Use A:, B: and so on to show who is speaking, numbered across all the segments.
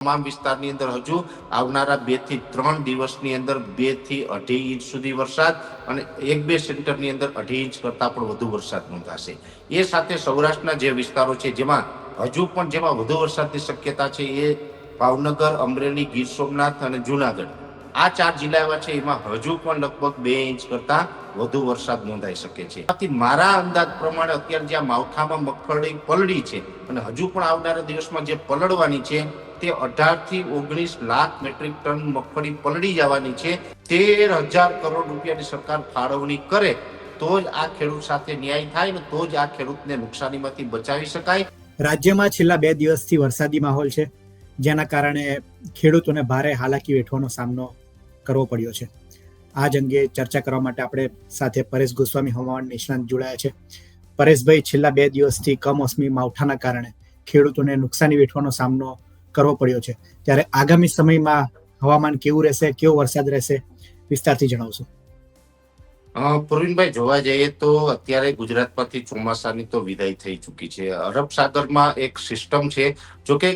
A: તમામ વિસ્તારની અંદર હજુ આવનારા બેથી ત્રણ દિવસની અંદર બેથી અઢી ઇંચ સુધી વરસાદ અને એક બે સેન્ટરની અંદર અઢી ઇંચ કરતાં પણ વધુ વરસાદ નોંધાશે. એ સાથે સૌરાષ્ટ્રના જે વિસ્તારો છે, જેમાં હજુ પણ જેમાં વધુ વરસાદની શક્યતા છે, એ ભાવનગર, અમરેલી, ગીર સોમનાથ અને જુનાગઢ. આ ચાર જિલ્લા એવા છે, એમાં હજુ પણ લગભગ બે ઇંચ કરતાં વધુ વરસાદ નોંધાઈ શકે છે. મારા અંદાજ પ્રમાણે અત્યારે જ્યાં માવઠામાં મગફળી પલળી છે અને હજુ પણ આવનારા દિવસમાં જે પલળવાની છે, તે અઢારથી ઓગણીસ લાખ મેટ્રિક ટન મગફળી પલળી જવાની છે. તેર હજાર કરોડ રૂપિયાની સરકાર ફાળવણી કરે તો જ આ ખેડૂત સાથે ન્યાય થાય ને તો જ આ ખેડૂતને નુકસાનીમાંથી બચાવી શકાય.
B: રાજ્યમાં છેલ્લા બે દિવસથી વરસાદી માહોલ છે, જેના કારણે ખેડૂતોને ભારે હાલાકી વેઠવાનો સામનો કરવો પડ્યો છે. આ જ અંગે ચર્ચા કરવા માટે આપણે સાથે પરેશ ગોસ્વામી, હવામાન નિષ્ણાંત જોડાયા છે. પરેશભાઈ, છેલ્લા બે દિવસથી કમોસમી માવઠાના કારણે ખેડૂતોને નુકસાની વેઠવાનો સામનો કરવો પડ્યો છે. ત્યારે આગામી સમયમાં હવામાન કેવું રહેશે, કેવો વરસાદ રહેશે, વિસ્તારથી જણાવશો.
A: પ્રવીણભાઈ, જોવા જઈએ તો અત્યારે ગુજરાતમાંથી ચોમાસાની તો વિદાય થઈ ચૂકી છે. અરબ સાગરમાં એક સિસ્ટમ છે જો કે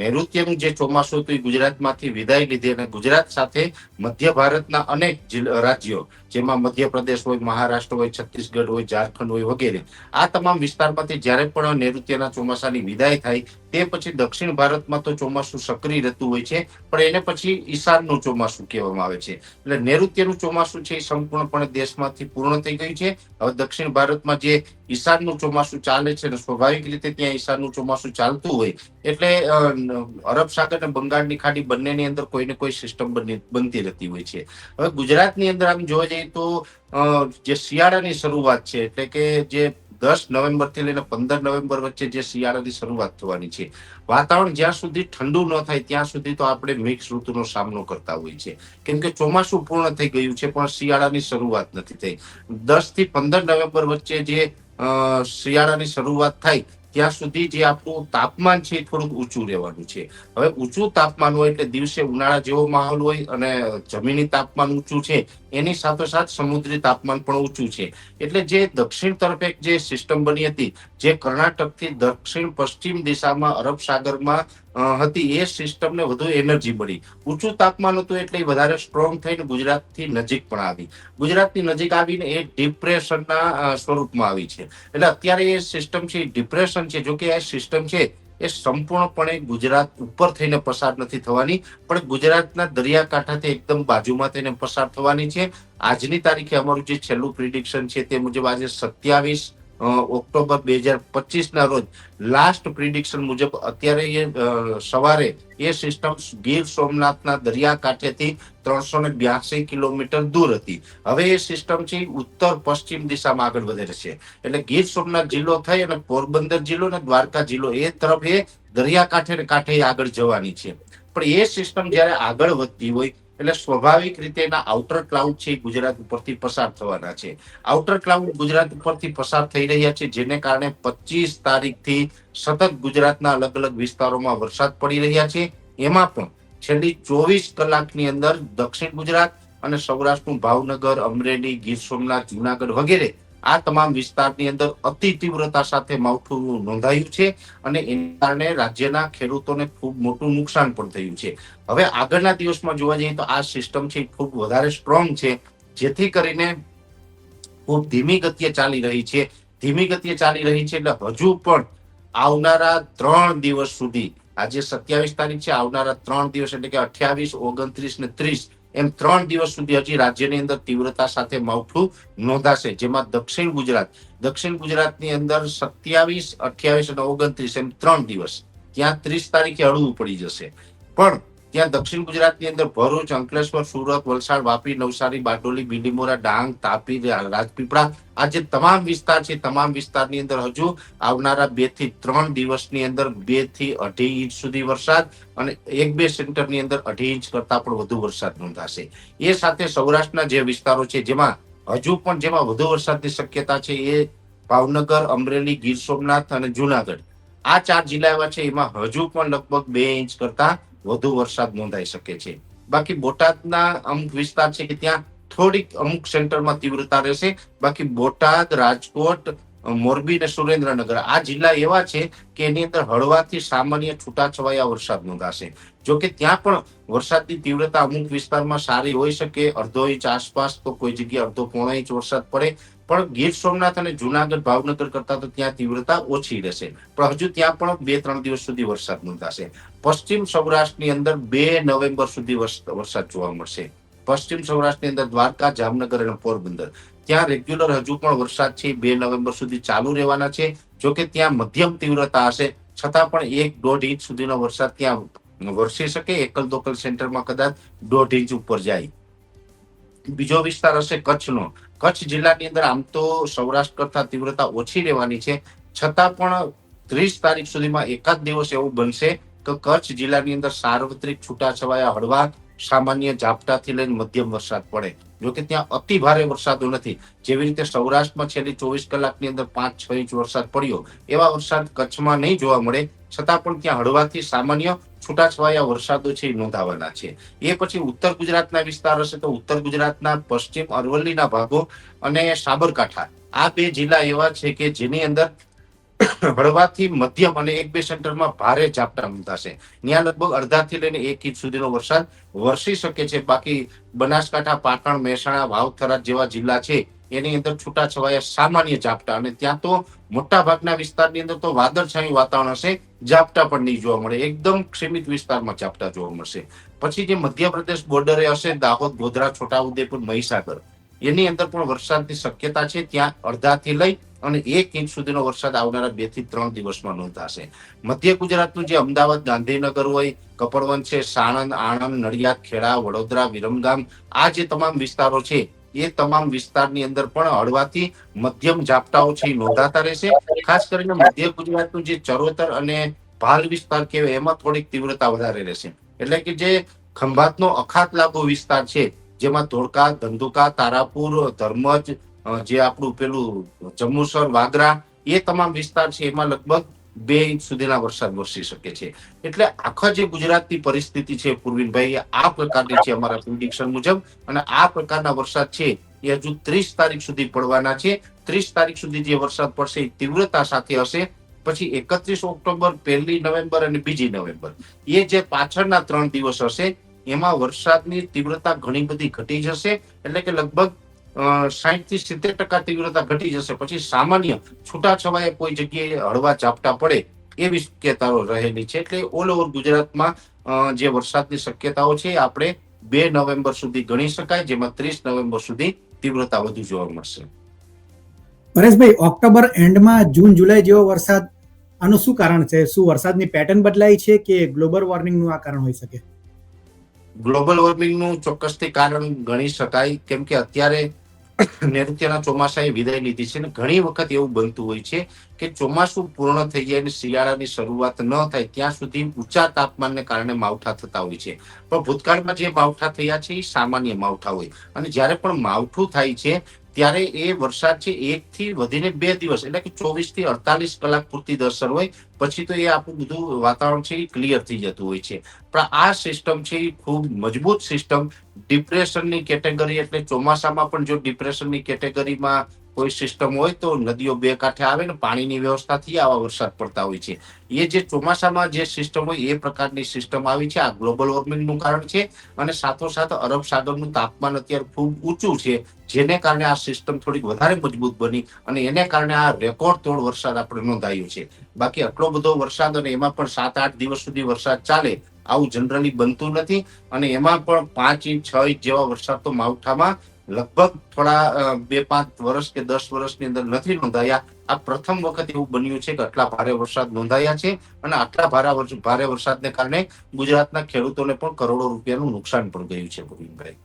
A: નૈઋત્યનું જે ચોમાસું હતું એ ગુજરાતમાંથી વિદાય લીધી અને ગુજરાત સાથે મધ્ય ભારતના અનેક રાજ્યો, જેમાં મધ્યપ્રદેશ હોય, મહારાષ્ટ્ર હોય, છત્તીસગઢ હોય, ઝારખંડ હોય વગેરે, આ તમામ વિસ્તારમાંથી જ્યારે પણ નૈઋત્યના ચોમાસાની વિદાય થાય, તે પછી દક્ષિણ ભારતમાં તો ચોમાસું સક્રિય રહેતું હોય છે, પણ એને પછી ઈશાનનું ચોમાસું કહેવામાં આવે છે. એટલે નૈઋત્યનું ચોમાસું છે એ સંપૂર્ણપણે દેશમાંથી પૂર્ણ થઈ ગયું છે. હવે દક્ષિણ ભારતમાં જે ઈશાનનું ચોમાસું ચાલે છે ને સ્વાભાવિક રીતે ત્યાં ઈશાનનું ચોમાસું ચાલતું હોય, એટલે અરબ સાગર અને બંગાળની ખાડી બંનેની અંદર કોઈ ને કોઈ સિસ્ટમ બનતી રહેતી હોય છે. હવે ગુજરાતની અંદર આમ જોવા જઈએ તો જે શિયાળાની શરૂઆત છે, એટલે કે જે દસ નવેમ્બરથી લઈને પંદર નવેમ્બર વચ્ચે જે શિયાળાની શરૂઆત થવાની છે. વાતાવરણ જ્યાં સુધી ઠંડુ ન થાય, ત્યાં સુધી તો આપણે મિક્સ ઋતુનો સામનો કરતા હોય છે કેમ કે ચોમાસું પૂર્ણ થઈ ગયું છે, પણ શિયાળાની શરૂઆત નથી થઈ. દસથી પંદર નવેમ્બર વચ્ચે જે શિયાળાની શરૂઆત થાય ત્યાં સુધી જે આપણું તાપમાન છે થોડુંક ઊંચું રહેવાનું છે. હવે ઊંચું તાપમાન હોય એટલે દિવસે ઉનાળા જેવો માહોલ હોય અને જમીની તાપમાન ઊંચું છે, એની સાથોસાથ સમુદ્રી તાપમાન પણ ઊંચું છે. એટલે જે દક્ષિણ તરફ જે સિસ્ટમ બની હતી, જે કર્ણાટકથી દક્ષિણ પશ્ચિમ દિશામાં અરબ સાગરમાં હતી, એ સિસ્ટમને વધુ એનર્જી મળી. ઊંચું તાપમાન હતું એટલે વધારે સ્ટ્રોંગ થઈને ગુજરાતથી નજીક પણ આવી. ગુજરાતની નજીક આવીને એ ડિપ્રેશનના સ્વરૂપમાં આવી છે. એટલે અત્યારે એ સિસ્ટમ છે ડિપ્રેશન છે જો કે આ સિસ્ટમ છે, એ સંપૂર્ણપણે ગુજરાત ઉપર થઈને પસાર નથી થવાની, પણ ગુજરાતના દરિયાકાંઠાથી એકદમ બાજુમાં થઈને પસાર થવાની છે. આજની તારીખે અમારું જે છેલ્લું પ્રિડિક્શન છે તે મુજબ આજે સત્યાવીસ ઓક્ટોબર બે હજાર પચીસના રોજ લાસ્ટ પ્રિડિક્શન મુજબ અત્યારે એ સવારે એ સિસ્ટમ ગીર સોમનાથના દરિયાકાંઠેથી ત્રણસો ને બ્યાસી કિલોમીટર દૂર હતી. હવે એ સિસ્ટમ છે ઉત્તર પશ્ચિમ દિશામાં આગળ વધે છે. એટલે ગીર સોમનાથ જિલ્લો થઈ અને પોરબંદર જિલ્લો અને દ્વારકા જિલ્લો એ તરફ એ દરિયાકાંઠે ને કાંઠે આગળ જવાની છે. પણ એ સિસ્ટમ જ્યારે આગળ વધતી હોય એટલે સ્વાભાવિક રીતે એના આઉટર ક્લાઉડ છે ગુજરાત ઉપરથી પસાર થવાના છે. આઉટર ક્લાઉડ ગુજરાત ઉપરથી પસાર થઈ રહ્યા છે, જેને કારણે પચીસ તારીખથી સતત ગુજરાતના અલગ અલગ વિસ્તારોમાં વરસાદ પડી રહ્યા છે. એમાં પણ છેલ્લી ચોવીસ કલાકની અંદર દક્ષિણ ગુજરાત અને સૌરાષ્ટ્રનું ભાવનગર, અમરેલી, ગીર સોમનાથ, જુનાગઢ વગેરે આ તમામ વિસ્તારની અંદર અતિ તીવ્રતા સાથે માવઠું નોંધાયું છે અને એના કારણે રાજ્યના ખેડૂતોને ખૂબ મોટું નુકસાન પણ થયું છે. હવે આગળના દિવસમાં જોવા જઈએ તો આ સિસ્ટમ છે ખૂબ વધારે સ્ટ્રોંગ છે, જેથી કરીને ખૂબ ધીમી ગતિએ ચાલી રહી છે. ધીમી ગતિએ ચાલી રહી છે એટલે હજુ પણ આવનારા ત્રણ દિવસ સુધી, આજે સત્યાવીસ તારીખ છે, આવનારા ત્રણ દિવસ એટલે કે અઠ્યાવીસ, ઓગણત્રીસ ને ત્રીસ એમ ત્રણ દિવસ સુધી હજી રાજ્યની અંદર તીવ્રતા સાથે માવઠું નોંધાશે, જેમાં દક્ષિણ ગુજરાત, દક્ષિણ ગુજરાતની અંદર સત્યાવીસ, અઠ્યાવીસ અને ઓગણત્રીસ એમ ત્રણ દિવસ. ત્યાં ત્રીસ તારીખે હળવું પડી જશે. પણ ત્યાં દક્ષિણ ગુજરાતની અંદર ભરૂચ, અંકલેશ્વર, સુરત, વલસાડ, વાપી, નવસારી, બારડોલી, બીલીમોરા, ડાંગ, તાપી રાજપીપળા આ જે તમામ વિસ્તાર છે, તમામ વિસ્તારની અંદર હજુ આવનારા બેથી ત્રણ દિવસની અંદર બેથી અઢી ઇંચ સુધી વરસાદ અને એક બે સેન્ટરની અંદર અઢી ઇંચ કરતા પણ વધુ વરસાદ નોંધાશે. એ સાથે સૌરાષ્ટ્રના જે વિસ્તારો છે, જેમાં હજુ પણ જેમાં વધુ વરસાદની શક્યતા છે, એ ભાવનગર, અમરેલી, ગીર સોમનાથ અને જુનાગઢ. આ ચાર જિલ્લા એવા છે, એમાં હજુ પણ લગભગ બે ઇંચ કરતા વધુ વરસાદ નોંધાઈ શકે છે. બાકી બોટાદના અમુક વિસ્તાર છે કે ત્યાં થોડીક અમુક સેન્ટરમાં તીવ્રતા રહેશે. બાકી બોટાદ, રાજકોટ, મોરબી અને સુરેન્દ્રનગર આ જિલ્લા એવા છે કે એની અંદર હળવાથી સામાન્ય છૂટાછવાયા વરસાદ નોંધાશે. જો કે ત્યાં પણ વરસાદની તીવ્રતા અમુક વિસ્તારમાં સારી હોઈ શકે. અડધો ઇંચ આસપાસ તો કોઈ જગ્યાએ અડધો પોણો ઇંચ વરસાદ પડે. પણ ગીર સોમનાથ અને જુનાગઢ, ભાવનગર કરતા તો ત્યાં તીવ્રતા ઓછી રહેશે. પણ હજુ ત્યાં પણ બે ત્રણ દિવસ સુધી વરસાદ નોંધાશે. પશ્ચિમ સૌરાષ્ટ્રની અંદર બે નવેમ્બર સુધી વરસાદ જોવા મળશે. પશ્ચિમ સૌરાષ્ટ્રની અંદર દ્વારકા, જામનગર અને પોરબંદર. ત્યાં રેગ્યુલર હજુ પણ વરસાદ છે, બે નવેમ્બર સુધી ચાલુ રહેવાના છે. જો કે ત્યાં મધ્યમ તીવ્રતા હશે. છતાં પણ એક દોઢ ઇંચ સુધીનો વરસાદ ત્યાં વરસી શકે. એકલ દોકલ સેન્ટરમાં કદાચ દોઢ ઇંચ ઉપર જાય. બીજો વિસ્તાર હશે કચ્છનો. કચ્છ જિલ્લાની અંદર આમ તો સૌરાષ્ટ્ર કરતા તીવ્રતા ઓછી રહેવાની છે. છતાં પણ ત્રીસ તારીખ સુધીમાં એકાદ દિવસ એવું બનશે કે કચ્છ જિલ્લાની અંદર સાર્વત્રિક છૂટાછવાયા હળવા, સામાન્ય ઝાપટાથી લઈને મધ્યમ વરસાદ પડે. જો કે ત્યાં અતિ ભારે વરસાદો નથી. જેવી રીતે સૌરાષ્ટ્રમાં છેલ્લી ચોવીસ કલાકની અંદર પાંચ, છ ઇંચ વરસાદ પડ્યો. એવા વરસાદ કચ્છમાં નહીં જોવા મળે. છતાં પણ ત્યાં હળવાથી સામાન્ય છૂટાછવાયા વરસાદો છે એ નોંધાવાના છે. એ પછી ઉત્તર ગુજરાતના વિસ્તાર હશે તો ઉત્તર ગુજરાતના પશ્ચિમ અરવલ્લીના ભાગો અને સાબરકાંઠા. આ બે જિલ્લા એવા છે કે જેની અંદર હળવાથી મધ્યમ અને એક બે સેન્ટરમાં ભારે ઝાપટા નોંધાશે. ત્યાં લગભગ અડધાથી લઈને એક ઇંચ સુધીનો વરસાદ વરસી શકે છે. બાકી બનાસકાંઠા, પાટણ, મહેસાણા, વાવથરા જેવા જિલ્લા છે એની અંદર છૂટાછવાયા સામાન્ય ઝાપટા અને ત્યાં તો મોટા ભાગના વિસ્તારની અંદર તો વાદળછાયું વાતાવરણ હશે, ઝાપટા પણ નહીં જોવા મળે. એકદમ સીમિત વિસ્તારમાં ઝાપટા જોવા મળશે. પછી જે મધ્યપ્રદેશ બોર્ડરે હશે, દાહોદ, ગોધરા, છોટાઉદેપુર, મહીસાગર. એની અંદર પણ વરસાદની શક્યતા છે, ત્યાં અડધાથી લઈ અને એક ઇંચ સુધીનો વરસાદ આવનારા બેથી ત્રણ દિવસમાં નોંધાશે. મધ્ય ગુજરાતનું જે અમદાવાદ, ગાંધીનગર હોય કપડવન છે, સાણંદ, આણંદ, નડિયાદ, ખેડા, વડોદરા, વિરમગામ, આ જે તમામ વિસ્તારો છે એ તમામ વિસ્તારની અંદર પણ હળવાથી મધ્યમ ઝાપટાઓ છે, એ નોંધાતા રહેશે. ખાસ કરીને મધ્ય ગુજરાતનું જે ચરોતર અને ભાલ વિસ્તાર કહેવાય, એમાં થોડીક તીવ્રતા વધારે રહેશે. એટલે કે જે ખંભાતનો અખાત લાગુ વિસ્તાર છે, જેમાં ધોળકા, ધંધુકા, તારાપુર, ધર્મજ જે આપણું પેલું જમ્મુસર વાગરા, એ તમામ વિસ્તાર છે, એમાં લગભગ બે ઇંચ સુધીના વરસાદ વરસી શકે છે. એટલે આખા જે ગુજરાતની પરિસ્થિતિ છે પૂર્વીનભાઈ આ પ્રકારની છે અમારા પ્રિડિક્શન મુજબ અને આ પ્રકારના વરસાદ છે, એ હજુ ત્રીસ તારીખ સુધી પડવાના છે. ત્રીસ તારીખ સુધી જે વરસાદ પડશે એ તીવ્રતા સાથે હશે. પછી એકત્રીસ ઓક્ટોબર, પહેલી નવેમ્બર અને બીજી નવેમ્બર. એ જે પાછળના ત્રણ દિવસ હશે, એમાં વરસાદની તીવ્રતા ઘણી બધી ઘટી જશે. એટલે કે લગભગ સાહીઠથી સિત્તેર ટકા તીવ્રતા ઘટી જશે. પછી સામાન્ય છૂટાછવાયા કોઈ જગ્યાએ હળવા ઝાપટા પડે એવી શક્યતાઓ રહેલી છે. એટલે ઓલ ઓવર ગુજરાતમાં જે વરસાદની શક્યતાઓ છે આપણે બે નવેમ્બર સુધી ગણી શકાય જેમાં ત્રીસ નવેમ્બર સુધી તીવ્રતા વધુ જોવા મળશે.
B: પરેશભાઈ ઓક્ટોબર એન્ડમાં જૂન જુલાઈ જેવો વરસાદ આનું શું કારણ છે? શું વરસાદની પેટર્ન બદલાઈ છે કે ગ્લોબલ વોર્મિંગનું આ કારણ હોઈ શકે?
A: ગ્લોબલ વોર્મિંગનું ચોક્કસથી કારણ ગણી શકાય કેમ કે અત્યારે નૈઋત્યના ચોમાસાએ વિદાય લીધી છે અને ઘણી વખત એવું બનતું હોય છે કે ચોમાસું પૂર્ણ થઈ જાય અને શિયાળાની શરૂઆત ન થાય, ત્યાં સુધી ઊંચા તાપમાનને કારણે માવઠા થતા હોય છે. પણ ભૂતકાળમાં જે માવઠા થયા છે એ સામાન્ય માવઠા હોય. અને જ્યારે પણ માવઠું થાય છે ત્યારે એ વરસાદ છે એક થી વધીને બે દિવસ, એટલે કે ચોવીસથી અડતાલીસ કલાક પૂરતી દર્શન હોય, પછી તો એ આપણું બધું વાતાવરણ છે એ ક્લિયર થઈ જતું હોય છે. પણ આ સિસ્ટમ છે એ ખૂબ મજબૂત સિસ્ટમ ડિપ્રેશનની કેટેગરી એટલે ચોમાસામાં પણ જો ડિપ્રેશનની કેટેગરીમાં કોઈ સિસ્ટમ હોય તો નદીઓ બે કાંઠે આવે ને પાણીની વ્યવસ્થાથી આવા વરસાદ પડતા હોય છે. એ જે ચોમાસામાં જે સિસ્ટમ હોય એ પ્રકારની સિસ્ટમ આવી છે. આ ગ્લોબલ વોર્મિંગનું કારણ છે અને સાથોસાથ અરબ સાગરનું તાપમાન અત્યારે ખૂબ ઊંચું છે, જેને કારણે આ સિસ્ટમ થોડીક વધારે મજબૂત બની અને એને કારણે આ રેકોર્ડ તોડ વરસાદ આપણે નોંધાયો છે. બાકી આટલો બધો વરસાદ અને એમાં પણ સાત આઠ દિવસ સુધી વરસાદ ચાલે આવું જનરલી બનતું નથી અને એમાં પણ પાંચ ઇંચ છ ઇંચ જેવા વરસાદ તો માવઠામાં લગભગ થોડા બે પાંચ વર્ષ કે દસ વર્ષની અંદર નથી નોંધાયા. આ પ્રથમ વખત એવું બન્યું છે કે આટલા ભારે વરસાદ નોંધાયા છે અને આટલા ભારે ભારે વરસાદને કારણે ગુજરાતના ખેડૂતોને પણ કરોડો રૂપિયાનું નુકસાન પણ ગયું છે ગોવિંદભાઈ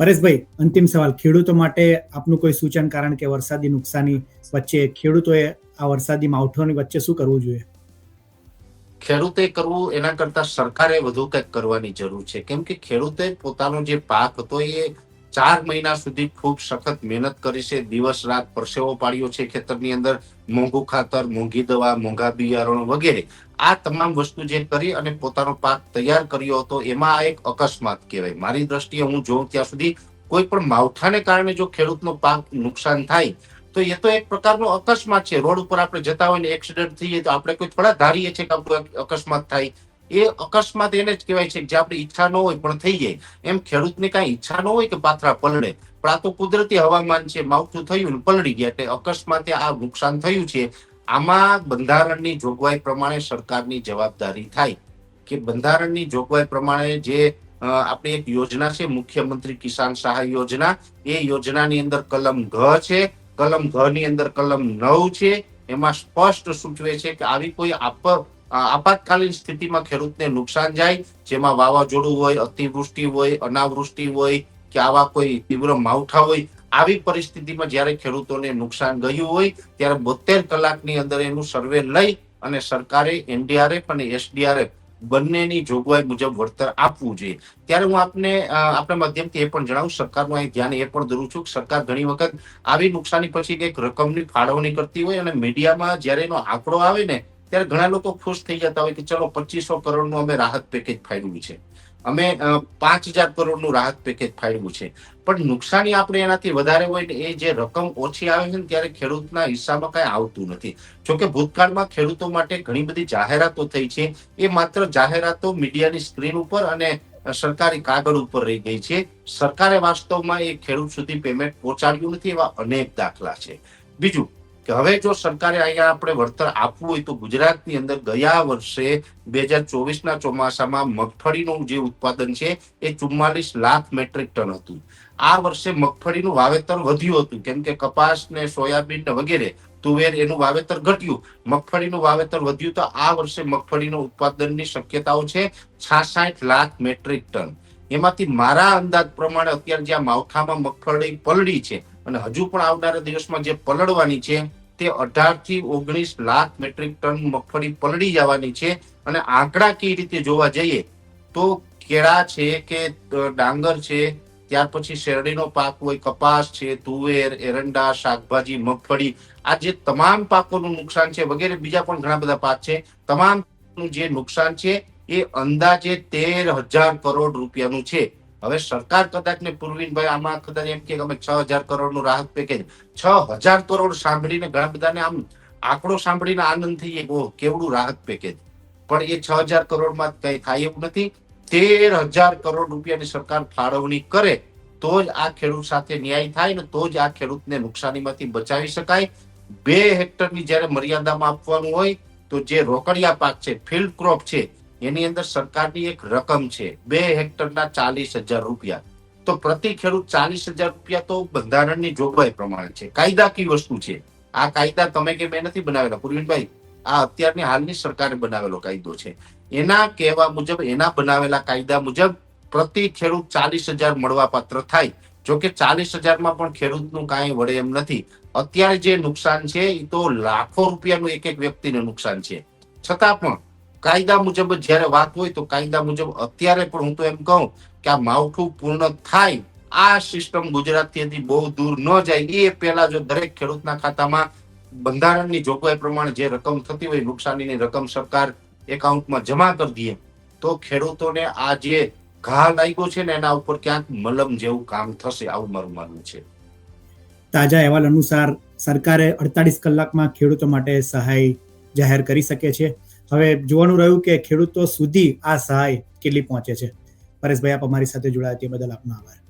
B: પરેશભાઈ અંતિમ સવાલ. ખેડૂતો માટે આપનું કોઈ સૂચન કારણ કે વરસાદી નુકસાની વચ્ચે ખેડૂતોએ આ વરસાદી માવઠાની વચ્ચે શું કરવું જોઈએ?
A: ખેડૂતે કરવું એના કરતા સરકારે વધુ કંઈક કરવાની જરૂર છે. કેમ કે ખેડૂતે પોતાનો જે પાક હતો એ ચાર મહિના સુધી ખૂબ સખત મહેનત કરી છે. દિવસ રાત પરસેવો પાડ્યો છે ખેતરની અંદર. મોંઘું ખાતર, મોંઘી દવા, મોંઘા બિયારણો વગેરે. આ તમામ વસ્તુ જે કરી અને પોતાનો પાક તૈયાર કર્યો હતો, એમાં આ એક અકસ્માત કહેવાય. મારી દ્રષ્ટિએ હું જોઉં ત્યાં સુધી કોઈ પણ માવઠાને કારણે જો ખેડૂતનો પાક નુકસાન થાય, તો એ તો એક પ્રકારનો અકસ્માત છે. રોડ ઉપર આપણે જતા હોય ને એક્સિડન્ટ થઈએ તો આપણે કોઈ થોડા ધારીએ છીએ કે અકસ્માત થાય. એ અકસ્માત એને જ કહેવાય છે જે આપણી ઈચ્છા ન હોય પણ થઈ જાય. એમ ખેડૂતને કાંઈ ઈચ્છા ન હોય કે પાથરા પલળે. પણ આ તો કુદરતી હવામાન છે, માવઠું થયું ને પલળી ગયા એટલે અકસ્માતે આ નુકસાન થયું છે. આમાં બંધારણની જોગવાઈ પ્રમાણે સરકારની જવાબદારી થાય કે બંધારણની જોગવાઈ પ્રમાણે જે આપણી એક યોજના છે, મુખ્યમંત્રી કિસાન સહાય યોજના. એ યોજનાની અંદર કલમ ઘ છે. કલમ ઘ ની અંદર કલમ નવ છે. એમાં સ્પષ્ટ સૂચવે છે કે આવી કોઈ આપ આપાતકાલીન સ્થિતિમાં ખેડૂતને નુકસાન જાય, જેમાં વાવાઝોડું હોય, અતિવૃષ્ટિ હોય, અનાવૃષ્ટિ હોય કે આવા કોઈ તીવ્ર માવઠા હોય, આવી પરિસ્થિતિમાં જ્યારે ખેડૂતોને નુકસાન ગયું હોય, ત્યારે બોતેર કલાકની અંદર એનું સર્વે લઈ અને સરકારે, એનડીઆરએફ અને એસડીઆરએફ બંનેની જોગવાઈ મુજબ વળતર આપવું જોઈએ. ત્યારે હું આપને આપણા માધ્યમથી એ પણ જણાવું, સરકારનું અહીં ધ્યાન એ પણ દોરું છું કે સરકાર ઘણી વખત આવી નુકસાની પછી કંઈક રકમની ફાળવણી કરતી હોય અને મીડિયામાં જ્યારે એનો આંકડો આવે ને ત્યારે ઘણા લોકો ખુશ થઈ જતા હોય કે ચલો પચીસો કરોડનું અમે રાહત પેકેજ ફાળવ્યું છે. અમે પાંચ હજાર કરોડનું રાહત પેકેજ ફાળવ્યું છે. પણ નુકસાની આપણે એનાથી વધારે હોય ને એ જે રકમ ઓછી આવે છે ને ત્યારે ખેડૂતના હિસ્સામાં કાંઈ આવતું નથી. જોકે ભૂતકાળમાં ખેડૂતો માટે ઘણી બધી જાહેરાતો થઈ છે. એ માત્ર જાહેરાતો મીડિયાની સ્ક્રીન ઉપર અને સરકારી કાગળ ઉપર રહી ગઈ છે. સરકારે વાસ્તવમાં એ ખેડૂત સુધી પેમેન્ટ પહોંચાડ્યું નથી એવા અનેક દાખલા છે. બીજું કે હવે જો સરકારે અહીંયા આપણે વળતર આપવું હોય તો ગુજરાતની અંદર ગયા વર્ષે બે હજાર ચોવીસના ચોમાસામાં મગફળીનું જે ઉત્પાદન છે એ ચુમ્માલીસ લાખ મેટ્રિક ટન હતું. આ વર્ષે મગફળીનું વાવેતર વધ્યું હતું. કેમ કે કપાસ ને સોયાબીન ને વગેરે તુવેર એનું વાવેતર ઘટ્યું. મગફળીનું વાવેતર વધ્યું તો આ વર્ષે મગફળીનું ઉત્પાદનની શક્યતાઓ છે છાસાઠ લાખ મેટ્રિક ટન. એમાંથી મારા અંદાજ પ્રમાણે અત્યારે જ્યાં માવઠામાં મગફળી પલળી છે અને હજુ પણ આવનારા દિવસમાં જે પલળવાની છે, તે અઢારથી ઓગણીસ લાખ મેટ્રિક ટન મગફળી પલળી જવાની છે. અને આંકડાકીય રીતે જોવા જઈએ, તો કેળા છે કે ડાંગર છે, ત્યાર પછી શેરડીનો પાક હોય, કપાસ છે, તુવેર, એરંડા, શાકભાજી, મગફળી, આ જે તમામ પાકોનું નુકસાન છે, વગેરે બીજા પણ ઘણા બધા પાક છે. તમામ જે નુકસાન છે, એ અંદાજે તેર હજાર કરોડ રૂપિયાનું છે. હવે સરકાર કદાચ ને પૂર્વીનભાઈ આમાં કદાચ એમ કે અમે છ હજાર કરોડનું રાહત પેકેજ છ હજાર કરોડ સાંભળીને ઘણા બધાને આમ આંકડો સાંભળીને આનંદ થઈ ઓહ, કેવડું રાહત પેકેજ પણ એ છ હજાર કરોડમાં કઈ થાય એવું નથી. તેર હજાર કરોડ રૂપિયાની સરકાર ફાળવણી કરે તો જ આ ખેડૂત સાથે ન્યાય થાય ને તો જ આ ખેડૂતને નુકસાનીમાંથી બચાવી શકાય. બે હેક્ટરની જ્યારે મર્યાદામાં આપવાનું હોય તો જે રોકડિયા પાક છે ફિલ્ડ ક્રોપ છે એની અંદર સરકારની એક રકમ છે, બે હેક્ટરના ચાલીસ હજાર રૂપિયા. તો પ્રતિ ખેડૂત ચાલીસ હજાર રૂપિયા તો બંધારણની જોગવાઈ પ્રમાણે છે. કાયદાકીય વસ્તુ છે. આ કાયદા તમે કે મેં નથી બનાવેલા, પુરવીનભાઈ, આ અત્યારની હાલની સરકારે બનાવેલો કાયદો છે. એના કહેવા મુજબ, એના બનાવેલા કાયદા મુજબ પ્રતિ ખેડૂત ચાલીસ હજાર મળવા પાત્ર થાય. જો કે ચાલીસ હજારમાં પણ ખેડૂતનું કાંઈ વડે એમ નથી. અત્યારે જે નુકસાન છે એ તો લાખો રૂપિયાનું એક એક વ્યક્તિને નુકસાન છે. છતાં પણ કાયદા મુજબ જ્યારે વાત હોય તો કાયદા મુજબ અત્યારે પણ હું તો એમ કહું કે આ માવઠું પૂર્ણ થાય, આ સિસ્ટમ ગુજરાતથી બહુ દૂર ન જાય, એ પહેલા જો દરેક ખેડૂતના ખાતામાં બંધારણની જોગવાઈ પ્રમાણે જે રકમ થતી હોય, નુકસાનીની રકમ સરકાર એકાઉન્ટમાં જમા કરી દે, તો ખેડૂતોને આ જે ઘા લાગ્યો છે ને એના ઉપર ક્યાંક મલમ જેવું કામ થશે આવું મારું માનવું છે.
B: તાજા અહેવાલ અનુસાર સરકારે અડતાલીસ કલાકમાં ખેડૂતો માટે સહાય જાહેર કરી શકે છે. હવે જોવાનું રહ્યું કે ખેડૂતો સુધી આ સહાય કેટલી પહોંચે છે. પરેશભાઈ, આપ અમારી સાથે જોડાયા તે બદલ આપનો આભાર.